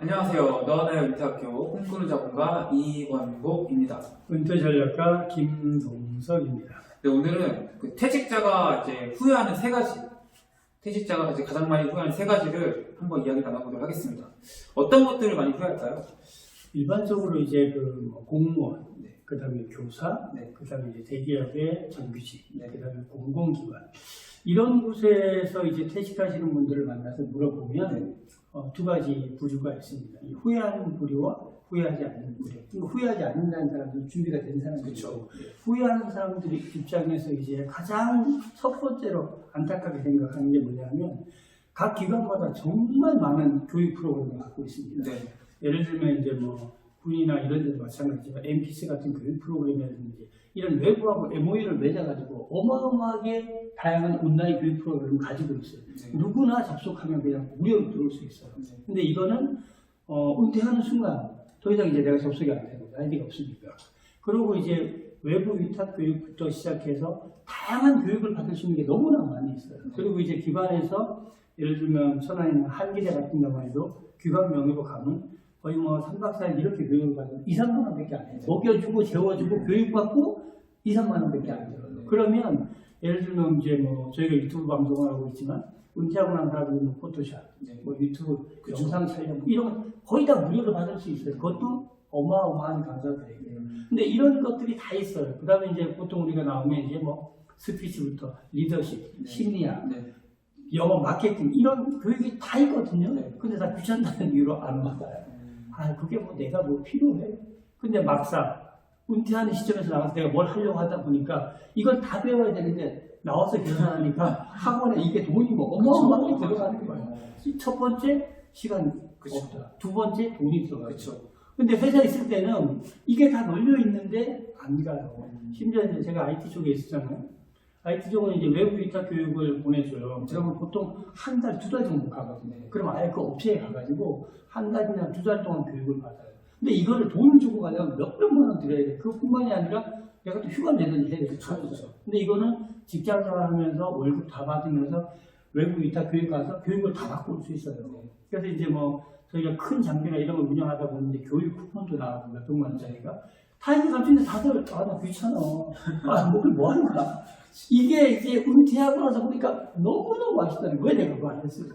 안녕하세요. 너하나의 은퇴학교 꿈꾸는 자본가 이원복입니다. 은퇴 전략가 김동석입니다. 네, 오늘은 그 퇴직자가 이제 후회하는 세 가지, 퇴직자가 이제 가장 많이 후회하는 세 가지를 한번 이야기 나눠보도록 하겠습니다. 어떤 것들을 많이 후회할까요? 일반적으로 이제 그뭐 공무원, 네. 그 다음에 교사, 네. 그 다음에 이제 대기업의 정규직, 네. 그 다음에 공공기관 이런 곳에서 이제 퇴직하시는 분들을 만나서 물어보면 네. 어, 두 가지 부류가 있습니다. 이 후회하는 부류와 후회하지 않는 부류. 그러니까 후회하지 않는다는 사람들은 준비가 된 사람들이고 그렇죠. 후회하는 사람들이 입장에서 이제 가장 첫 번째로 안타깝게 생각하는 게 뭐냐면 각 기관마다 정말 많은 교육 프로그램을 갖고 있습니다. 네. 예를 들면 이제 뭐 군이나 이런 데도 마찬가지지만 MPC 같은 교육 프로그램이라든지 이런 외부하고 MOU를 맺어가지고 어마어마하게 다양한 온라인 교육 프로그램을 가지고 있어요. 네. 누구나 접속하면 그냥 무료로 들어올 수 있어요. 네. 근데 이거는 어, 은퇴하는 순간 더 이상 이제 내가 접속이 안 되고 아이디가 없으니까. 그리고 이제 외부 위탁 교육부터 시작해서 다양한 교육을 받을 수 있는 게 너무나 많이 있어요. 그리고 이제 기관에서 예를 들면 있는 한기대 같은 경우에도 기관 명의로 가면 거의 뭐 3박 4일 이렇게 교육을 받으면 2, 3만 원밖에 안 해요. 먹여주고 재워주고 교육받고 2, 3만 원밖에 안 돼요. 그러면 예를 들면 이제 뭐 저희가 유튜브 방송을 하고 있지만 은퇴하고 난 사람들은 뭐 포토샵, 네. 뭐 유튜브 그쵸. 영상 촬영 뭐 이런 거 거의 다 무료로 받을 수 있어요. 그것도 어마어마한 강사들에게. 음, 근데 이런 것들이 다 있어요. 그 다음에 이제 보통 우리가 나오면 이제 뭐 스피치부터 리더십, 네. 심리학, 네. 영어 마케팅 이런 교육이 다 있거든요. 네. 근데 다 귀찮다는 이유로 안 받아요. 음, 아, 그게 뭐 내가 뭐 필요해? 근데 막상 은퇴하는 시점에서 나와서 내가 뭘 하려고 하다 보니까 이걸 다 배워야 되는데 나와서 계산하니까 학원에 이게 돈이 뭐 어마어마하게. 들어가는 거예요. 어, 이첫 번째 시간이 그쵸. 없다. 두 번째 돈이 들어가죠. 그쵸. 근데 회사에 있을 때는 이게 다 널려 있는데 안 가요. 음. 심지어 제가 IT 쪽에 있었잖아요. IT 쪽은 이제 외부 위탁 교육을 보내줘요. 그러면 보통 한 달, 두 달 정도 가거든요. 그럼 아예 그 업체에 가가지고 한 달이나 두 달 동안 교육을 받아요. 근데 이거를 돈을 주고 가려면 몇백만 원 들여야 돼. 그뿐만이 아니라 내가 또 휴가 내든지 해야 되죠. 그렇죠. 근데 이거는 직장 생활하면서 월급 다 받으면서 외부 위탁 교육 가서 교육을 다 받고 올 수 있어요. 그래서 이제 뭐 저희가 큰 장비나 이런 걸 운영하다 보면 이제 교육 쿠폰도 나가고 몇백만 원짜리가 다 있는 같은데 다들 아 나 귀찮아. 아 목을 뭐 하는 거야. 이게 이제 은퇴하고 나서 보니까 너무너무 맛있다는. 왜 내가 그거 안 했을까.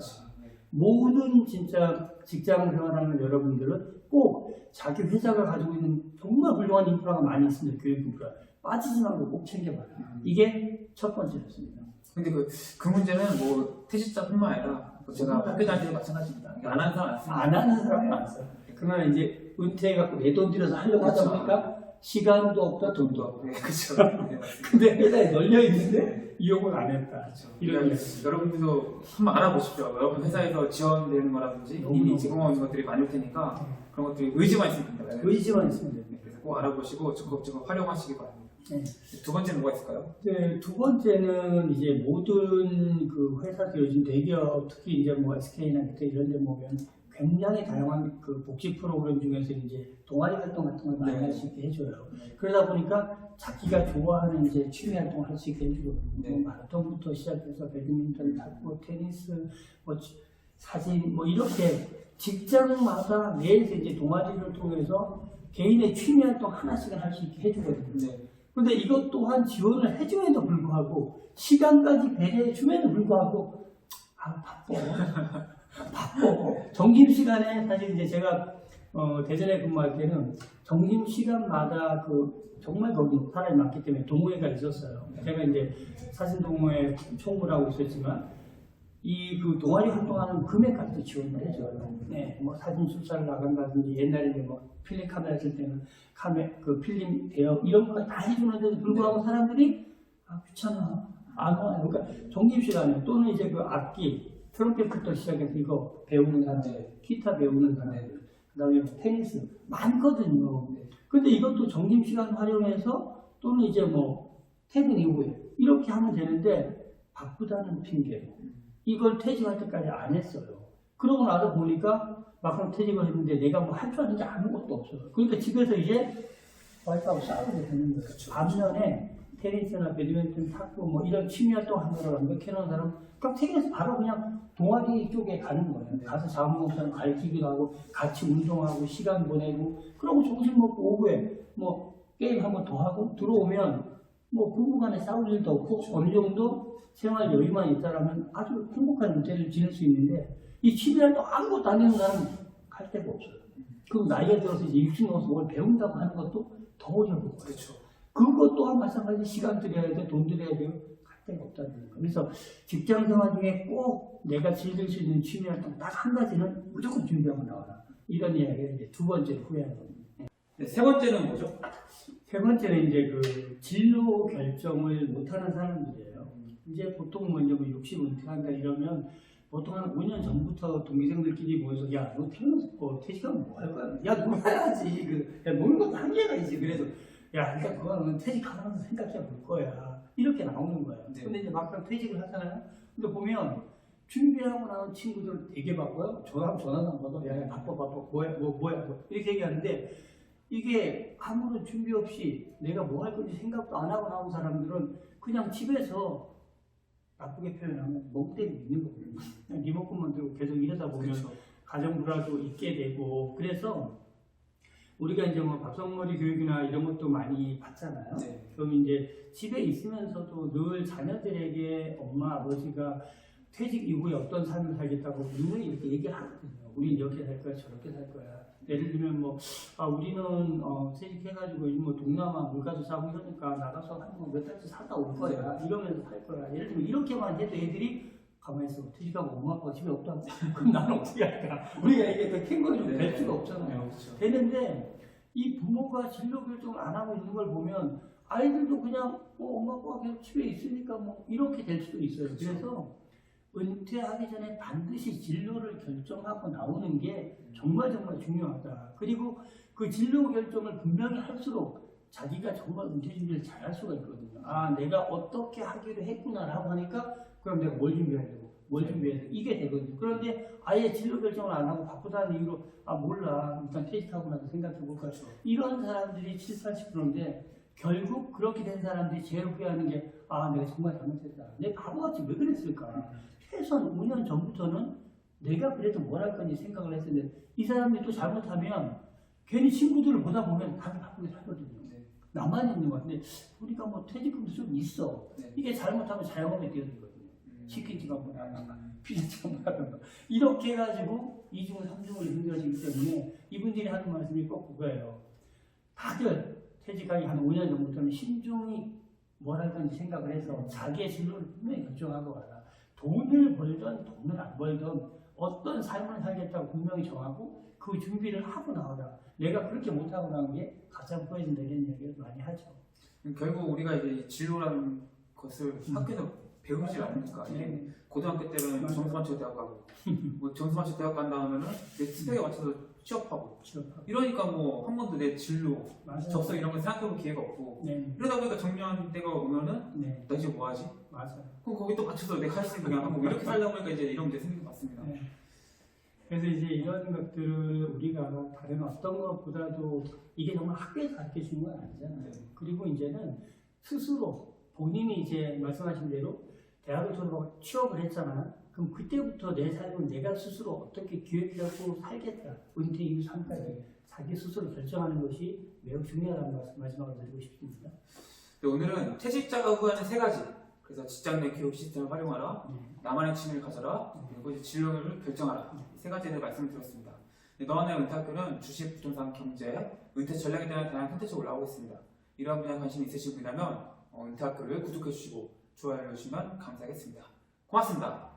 모든 진짜 직장 생활하는 여러분들은 꼭 자기 회사가 가지고 있는 정말 훌륭한 인프라가 많이 있습니다. 교육 인프라. 빠지지 말고 꼭 챙겨봐요. 이게 첫 번째였습니다. 근데 그, 그 문제는 뭐 퇴직자뿐만 아니라 뭐 제가 학교 다닐 때도 마찬가지입니다. 안 하는 사람 안 하는 사람이 많았어요. 그러나 이제 은퇴해갖고 내 돈 들여서 하려고 하다 그렇죠. 보니까 시간도 없다, 돈도 없고. 네. 네, 맞습니다. 근데 회사에 널려 있는데 이용을 안 했다. 이런 이런 게 여러분들도 한번 알아보십시오. 여러분 회사에서 지원되는 거라든지 이미 제공하고 있는 것들이 많을 테니까 그런 것들이 의지만 있으면 됩니다. 의지만 있으면 됩니다. 네, 그래서 꼭 알아보시고 적극적으로 활용하시기 바랍니다. 네. 두 번째는 뭐가 있을까요? 네, 두 번째는 이제 모든 그 회사들 요즘 대기업 특히 이제 뭐 SK나 이런 데 보면 굉장히 다양한 그 복지 프로그램 중에서 이제 동아리 활동 같은 걸 많이 네. 할수 있게 해줘요. 그러다 보니까 자기가 좋아하는 이제 취미 활동을 할 수 있게 해주거든요. 네. 뭐 마라톤부터 시작해서 배드민턴, 탁구, 테니스, 뭐 지- 사진 뭐 이렇게 직장마다 매일 이제 동아리를 통해서 개인의 취미 활동 하나씩은 할 수 있게 해주거든요. 네. 근데 이것 또한 지원을 해줌에도 불구하고 시간까지 배려해 줌에도 불구하고 아 바빠 바빠 점심 시간에 사실 이제 제가 어, 대전에 근무할 때는 점심 시간마다 그 정말 거기 사람이 많기 때문에 동호회가 있었어요. 제가 이제 사진 동호회 총무를 하고 있었지만 이 그 동아리 활동하는 금액까지도 지원을 해줘요. 네, 뭐 사진 출사를 나간다든지 옛날에 뭐 필름 카메라 쓸 때는 카메 그 필름 대여 이런 거 다 해주는데도 불구하고 사람들이 아 귀찮아 안 와요. 그러니까 정규 시간에 또는 이제 그 악기 트럼펫부터 시작해서 이거 배우는 사람들, 기타 배우는 사람들, 그 다음에 테니스 많거든요. 근데 이것도 정규 시간 활용해서 또는 이제 뭐 퇴근 이후에 이렇게 하면 되는데 바쁘다는 핑계로 이걸 퇴직할 때까지 안 했어요. 그러고 나서 보니까 막상 퇴직을 했는데 내가 뭐 할 줄 아는 게 아무것도 없어요. 그러니까 집에서 이제 와이프하고 싸우게 되는 거예요. 반면에 테니스나 배드민턴, 탁구 뭐 이런 취미 활동 하느라 완벽해놓은 사람 그럼 퇴근해서 바로 그냥 동아리 쪽에 가는 거예요. 네. 가서 자원봉사를 가르치기도 하고 같이 운동하고 시간 보내고 그러고 점심 먹고 오후에 뭐 게임 한번 더 하고 들어오면 뭐 부부간에 싸울 일도 없고 어느 정도 생활 여유만 있다라면 아주 행복한 은퇴를 지낼 수 있는데 이 취미 활동 아무것도 안 하는 사람은 갈 데가 없어요. 그리고 나이가 들어서 이제 60 넘어서 뭘 배운다고 하는 것도 더 어려워. 그렇죠. 그것 또한 마찬가지 시간 들여야 돼, 돈 들여야 돼요. 갈 데가 없다는 거예요. 그래서 직장 생활 중에 꼭 내가 즐길 수 있는 취미 활동 딱 한 가지는 무조건 준비하고 나와라. 이런 이야기를 이제 두 번째로 후회하는 겁니다. 네, 세 번째는 뭐죠? 세 번째는 이제 그 진로 결정을 못하는 사람들이에요. 이제 보통 뭐 이제 뭐60 은퇴한다 이러면 보통 한 5년 전부터 동기생들끼리 모여서 야, 너 퇴근, 어, 퇴직하면 뭐 할 거야? 야, 놀아야지. 그, 야, 노는 것도 한계가 있지. 그래서 야, 일단 그거는 퇴직하면서 생각해 볼 거야. 이렇게 나오는 거예요. 네. 근데 이제 막상 퇴직을 하잖아요. 근데 보면 준비하고 나온 친구들 되게 바빠요. 전화 전화도 안 받아. 야, 야, 바빠, 바빠. 뭐야, 뭐, 뭐야, 뭐. 이렇게 얘기하는데 이게 아무런 준비 없이 내가 뭐 할 건지 생각도 안 하고 나온 사람들은 그냥 집에서 나쁘게 표현하면 멍때리고 있는 거거든요. 그냥 리모컨만 들고 계속 이러다 보면 그렇죠. 가정 불화도 있게 되고 그래서 우리가 이제 뭐 밥상머리 교육이나 이런 것도 많이 받잖아요. 네. 그럼 이제 집에 있으면서도 늘 자녀들에게 엄마 아버지가 퇴직 이후에 어떤 삶을 살겠다고 분명히 이렇게 얘기를 하거든요. 우리 이렇게 살 거야, 저렇게 살 거야. 예를 들면 뭐, 아, 우리는 어, 퇴직해가지고 뭐 동남아 물가도 싸고 이러니까 나가서 한몇 달치 사다 올 거야. 이러면서 살 거야. 예를 들면 이렇게만 해도 애들이 가만히 있어. 퇴직하고 엄마 아빠가 집에 없다고. 그럼 나는 어떻게 할까? 우리가 이게 더 캥거루 네. 될 수가 없잖아요. 그렇죠. 되는데 이 부모가 진로 결정을 안 하고 있는 걸 보면 아이들도 그냥 뭐 엄마 아빠가 계속 집에 있으니까 뭐 이렇게 될 수도 있어요. 그렇죠. 그래서 은퇴하기 전에 반드시 진로를 결정하고 나오는 게 정말 정말 중요하다. 그리고 그 진로 결정을 분명히 할수록 자기가 정말 은퇴 준비를 잘 할 수가 있거든요. 아, 내가 어떻게 하기로 했구나라고 하니까 그럼 내가 뭘 준비해야 되고 뭘 준비해야 되고 이게 되거든요. 그런데 아예 진로 결정을 안 하고 바쁘다는 이유로 아 몰라 일단 퇴직하고 나서 생각해 볼까 그렇죠. 이런 사람들이 7, 80%인데 결국 그렇게 된 사람들이 제일 후회하는 게 아 내가 정말 잘못했다. 내 바보같이 왜 그랬을까. 최소한 5년 전부터는 내가 그래도 뭘 할 건지 생각을 했었는데 이 사람들이 또 잘못하면 괜히 친구들을 보다 보면 다들 바쁘게 살거든요. 네. 나만 있는 것 같은데 우리가 뭐 퇴직금도 좀 있어. 네. 이게 잘못하면 뛰어들거든요. 음. 치킨집가 뭐라든가 피자집가 뭐라든가 이렇게 해가지고 이중을 삼중을 힘들어지기 때문에 이분들이 하는 말씀이 꼭 그거예요. 다들 퇴직하기 한 5년 전부터는 신중히 뭘 할 건지 생각을 해서 자기의 진로를 분명히 결정하고 와라. 돈을 벌든 돈을 안 벌든 어떤 삶을 살겠다고 분명히 정하고 그 준비를 하고 나와라. 내가 그렇게 못하고 나온 게 가장 후회된다 이런 얘기를 많이 하죠. 결국 우리가 이제 이 진로라는 것을 음. 학교에서 배우지 않으니까 이게 네. 고등학교 때는. 점수 맞춰 대학 가고 뭐 점수 맞춰 대학 간 다음에는 내 스펙에 맞춰서 취업하고 취업하고. 이러니까 뭐 한 번도 내 진로 맞아요. 적성 이런 걸 생각해볼 기회가 없고 네. 이러다 보니까 정년 때가 오면은 네. 나 이제 뭐 하지? 맞아요. 그럼 거기 또 맞춰서 내가 할 수 있는 그냥 하고 이렇게 살다 보니까 이제 이런 문제 생긴 것 같습니다. 네. 그래서 이제 이런 것들을 우리가 다른 어떤 것보다도 이게 정말 학교에서 가르쳐 주는 건 아니잖아요. 네. 그리고 이제는 스스로 본인이 이제 말씀하신 대로 대학을 졸업하고 취업을 했잖아요. 그럼 그때부터 내 삶을 내가 스스로 어떻게 기획하고 살겠다. 은퇴 이후 삶까지 자기 스스로 결정하는 것이 매우 중요하다는 말씀, 마지막으로 드리고 싶습니다. 네, 오늘은 퇴직자가 후회하는 세 가지. 그래서 직장 내 교육 시스템을 활용하라, 네. 나만의 취미를 가져라, 그리고 이제 진로를 결정하라. 이세 가지에 대해 말씀을 드렸습니다. 네, 너와 나의 은퇴학교는 주식, 부동산, 경제, 은퇴 전략에 대한 다양한 콘텐츠가 올라오고 있습니다. 이러한 분야에 관심이 있으신 분이라면 어, 은퇴학교를 구독해 주시고 좋아요 눌러주시면 감사하겠습니다. 고맙습니다.